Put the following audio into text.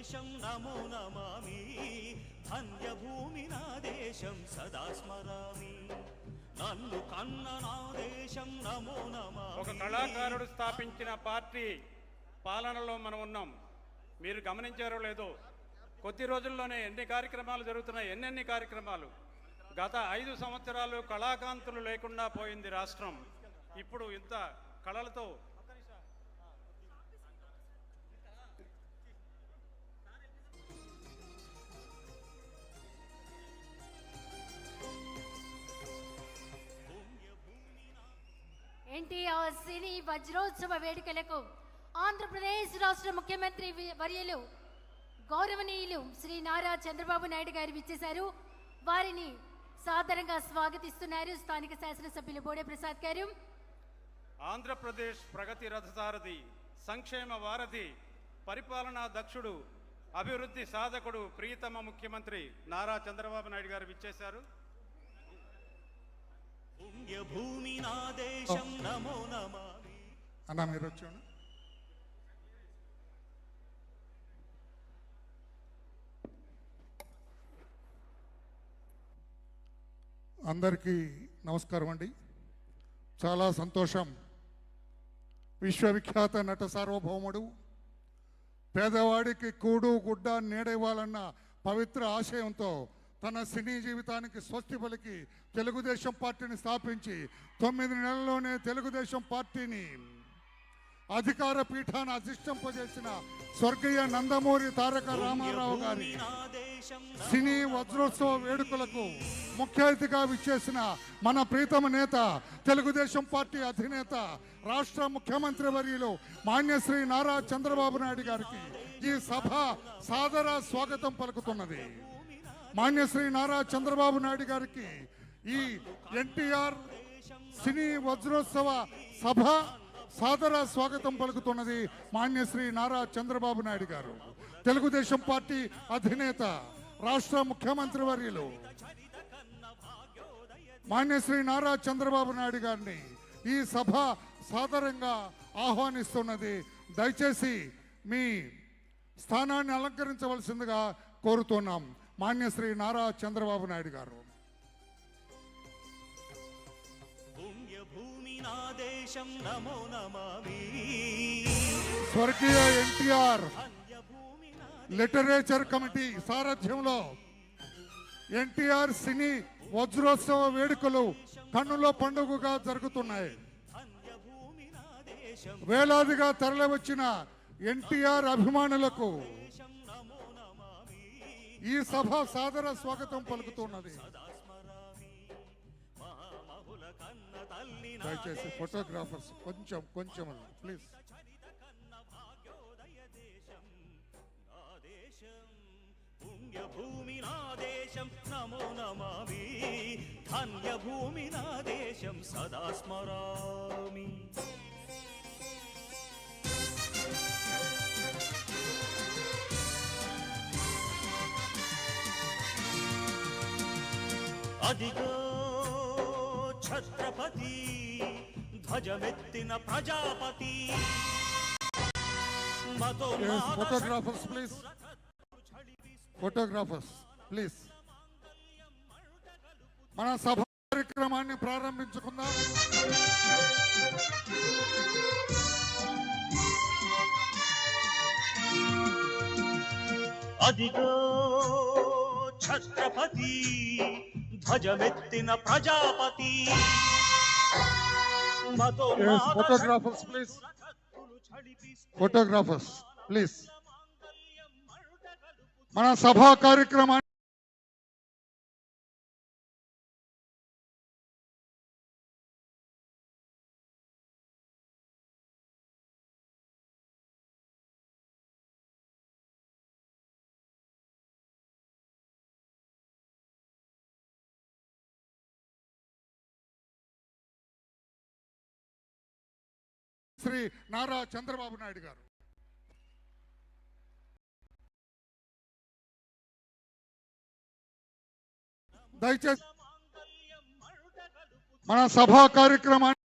దేశం నమో నమామి. ధన్యభూమి నా దేశం సదా స్మరామి. నన్ను కన్న నా దేశం నమో నమామి. ఒక కళాకారుడు స్థాపించిన పార్టీ పాలనలో మనం ఉన్నాం. మీరు గమనించారో లేదో కొద్ది రోజుల్లోనే ఎన్ని కార్యక్రమాలు జరుగుతున్నాయి ఎన్నెన్ని కార్యక్రమాలు? గత ఐదు సంవత్సరాలు కళాకాంతులు లేకుండా పోయింది రాష్ట్రం. ఇప్పుడు ఇంత కళలతో ఎన్టీఆర్ సినీ వజ్రోత్సవ వేడుకలకు ఆంధ్రప్రదేశ్ రాష్ట్ర ముఖ్యమంత్రి వర్యలు వర్యులు గౌరవనీయులు శ్రీ నారా చంద్రబాబు నాయుడు గారు విచ్చేశారు. వారిని సాదరంగా స్వాగతిస్తున్నారు స్థానిక శాసనసభ్యులు బోడే ప్రసాద్ గారు. ఆంధ్రప్రదేశ్ ప్రగతి రథసారథి సంక్షేమ వారధి పరిపాలనా దక్షుడు అభివృద్ధి సాధకుడు ప్రియతమ ముఖ్యమంత్రి నారా చంద్రబాబు నాయుడు గారు విచ్చేశారు పుణ్యభూమి నా దేశం నమో నమామి అన్న మీరు వచ్చాను అందరికీ నమస్కారం అండి. చాలా సంతోషం. విశ్వవిఖ్యాత నట సార్వభౌముడు పేదవాడికి కూడు గుడ్డ నీడ ఇవ్వాలన్న పవిత్ర ఆశయంతో తన సినీ జీవితానికి స్వస్తి పలికి తెలుగుదేశం పార్టీని స్థాపించి తొమ్మిది నెలల్లోనే తెలుగుదేశం పార్టీని అధికార పీఠాన్ని అధిష్టింపజేసిన స్వర్గీయ నందమూరి తారక రామారావు గారి సినీ వజ్రోత్సవ వేడుకలకు ముఖ్య అతిథిగా విచ్చేసిన మన ప్రీతమ నేత తెలుగుదేశం పార్టీ అధినేత రాష్ట్ర ముఖ్యమంత్రి వర్యులు మాన్యశ్రీ నారా చంద్రబాబు నాయుడు గారికి ఈ సభ సాదర స్వాగతం పలుకుతున్నది. మాన్యశ్రీ నారా చంద్రబాబు నాయుడు గారికి ఈ ఎన్టీఆర్ సినీ వజ్రోత్సవ సభ సాదర స్వాగతం పలుకుతున్నది మాన్యశ్రీ నారా చంద్రబాబు నాయుడు గారు. తెలుగుదేశం పార్టీ అధినేత రాష్ట్ర ముఖ్యమంత్రి వర్యులు మాన్యశ్రీ నారా చంద్రబాబు నాయుడు గారిని ఈ సభ సాదరంగా ఆహ్వానిస్తున్నది. దయచేసి మీ స్థానాన్ని అలంకరించవలసిందిగా కోరుతున్నాం. మాన్యశ్రీ నారా చంద్రబాబు నాయుడు గారు. పుణ్యభూమి నా దేశం నమో నమామి. స్వర్గీయ ఎన్టీఆర్ లిటరేచర్ కమిటీ సారథ్యంలో ఎన్టీఆర్ సినీ వజ్రోత్సవ వేడుకలు కన్నుల పండుగగా జరుగుతున్నాయి. వేలాదిగా తరలివచ్చిన ఎన్టీఆర్ అభిమానులకు ఈ సభ సాదర స్వాగతం పలుకుతున్నది. సదా కన్న తల్లి దయచేసి ఫోటోగ్రాఫర్స్ కొంచెం కొంచెం ప్లీజ్ పుణ్యభూమి నా దేశం నమో నమామి. ధన్యభూమి నా దేశం సదా స్మరామి. అదిగో ఛత్రపతి ధ్వజమెత్తిన ప్రజాపతి ఫోటోగ్రాఫర్స్ ప్లీజ్ ఫోటోగ్రాఫర్స్ ప్లీజ్ మన సభ కార్యక్రమాన్ని ప్రారంభించుకుందాం. అదిగో ఛత్రపతి ధ్వజమెత్తిన ప్రజాపతి. ఫోటోగ్రాఫర్స్ ప్లీజ్ ఫోటోగ్రాఫర్స్ ప్లీజ్ మన సభా కార్యక్రమాన్ని శ్రీ నారా చంద్రబాబు నాయుడు గారు. దయచేసి మన సభా కార్యక్రమాన్ని